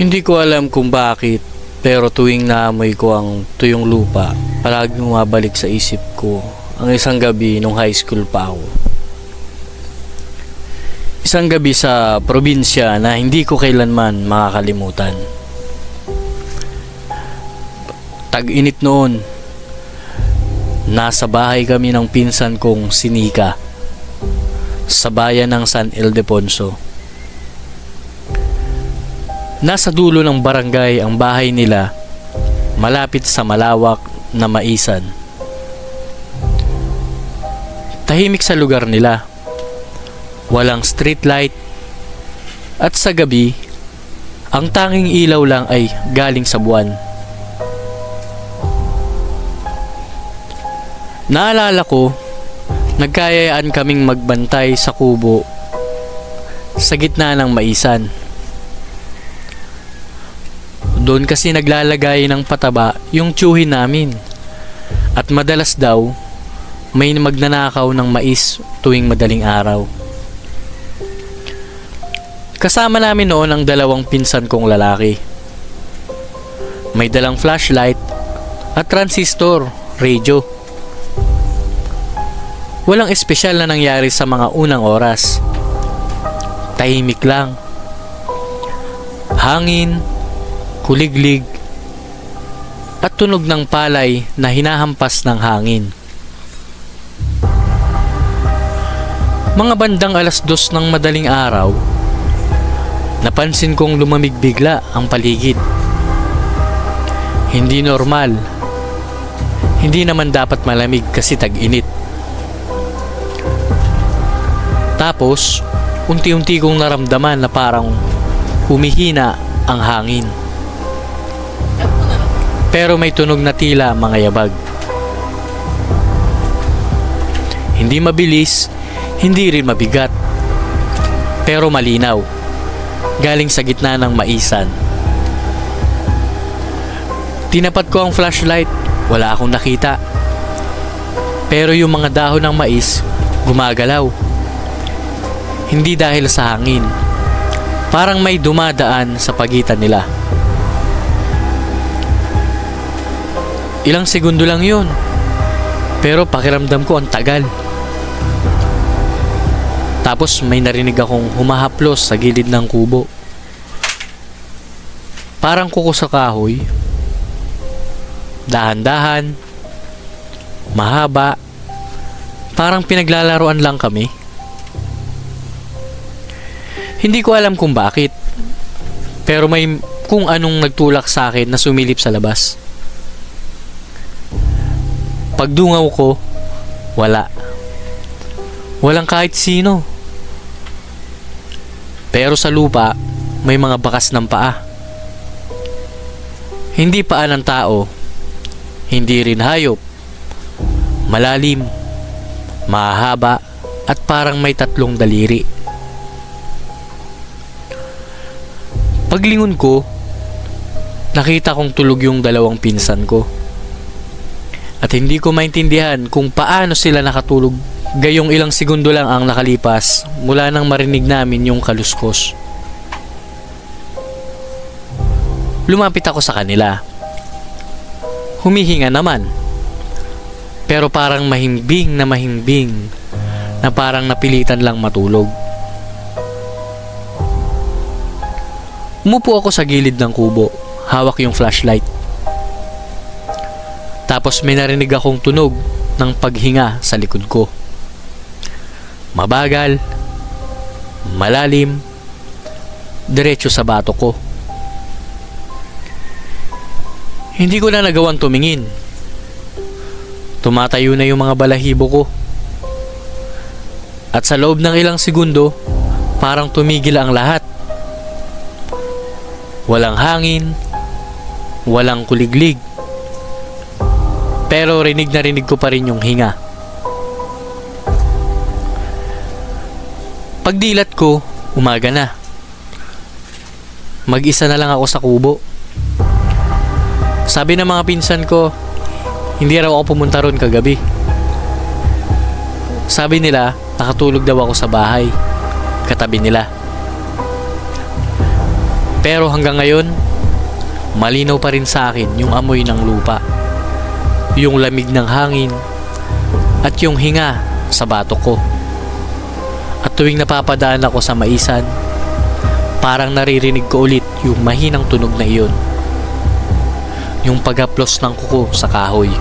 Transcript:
Hindi ko alam kung bakit, pero tuwing naamoy ko ang tuyong lupa, palaging umabalik sa isip ko ang isang gabi nung high school pa ako. Isang gabi sa probinsya na hindi ko kailanman makakalimutan. Tag-init noon. Nasa bahay kami ng pinsan kong sinika sa bayan ng San Ildefonso. Nasa dulo ng barangay ang bahay nila malapit sa malawak na maisan. Tahimik sa lugar nila. Walang street light at sa gabi ang tanging ilaw lang ay galing sa buwan. Naalala ko, nagkayayaan kaming magbantay sa kubo sa gitna ng maisan. Doon kasi naglalagay ng pataba yung tiyuhin namin. At madalas daw, may magnanakaw ng mais tuwing madaling araw. Kasama namin noon ang dalawang pinsan kong lalaki. May dalang flashlight at transistor, radio. Walang espesyal na nangyari sa mga unang oras. Tahimik lang. Hangin, kuliglig, at tunog ng palay na hinahampas ng hangin. Mga bandang alas dos ng madaling araw, napansin kong lumamig bigla ang paligid. Hindi normal. Hindi naman dapat malamig kasi tag-init. Tapos, unti-unti kong naramdaman na parang humihina ang hangin. Pero may tunog na tila mga yabag. Hindi mabilis, hindi rin mabigat. Pero malinaw. Galing sa gitna ng maisan. Tinapat ko ang flashlight, wala akong nakita. Pero yung mga dahon ng mais, gumagalaw. Hindi dahil sa hangin. Parang may dumadaan sa pagitan nila. Ilang segundo lang yun. Pero pakiramdam ko ang tagal. Tapos may narinig akong humahaplos sa gilid ng kubo. Parang kuko sa kahoy. Dahan-dahan. Mahaba. Parang pinaglalaroan lang kami. Hindi ko alam kung bakit. Pero may kung anong nagtulak sa akin na sumilip sa labas. Pagdungaw ko, wala. Walang kahit sino. Pero sa lupa, may mga bakas ng paa. Hindi paa ng tao, hindi rin hayop. Malalim, mahaba, at parang may tatlong daliri. Paglingon ko, nakita kong tulog yung dalawang pinsan ko. At hindi ko maintindihan kung paano sila nakatulog gayong ilang segundo lang ang nakalipas mula nang marinig namin yung kaluskos. Lumapit ako sa kanila. Humihinga naman. Pero parang mahimbing na mahimbing na parang napilitan lang matulog. Umupo ako sa gilid ng kubo, hawak yung flashlight. Tapos may narinig akong tunog ng paghinga sa likod ko. Mabagal, malalim, diretso sa bato ko. Hindi ko na nagawang tumingin. Tumatayo na yung mga balahibo ko. At sa loob ng ilang segundo, parang tumigil ang lahat. Walang hangin, walang kuliglig. Pero rinig na rinig ko pa rin yung hinga. Pagdilat ko, umaga na. Mag-isa na lang ako sa kubo. Sabi ng mga pinsan ko, hindi raw ako pumunta ron kagabi. Sabi nila, nakatulog daw ako sa bahay. Katabi nila. Pero hanggang ngayon, malinaw pa rin sa akin yung amoy ng lupa, yung lamig ng hangin, at yung hinga sa batok ko. At tuwing napapadaan ako sa maisan, parang naririnig ko ulit yung mahinang tunog na iyon. Yung paghaplos ng kuko sa kahoy.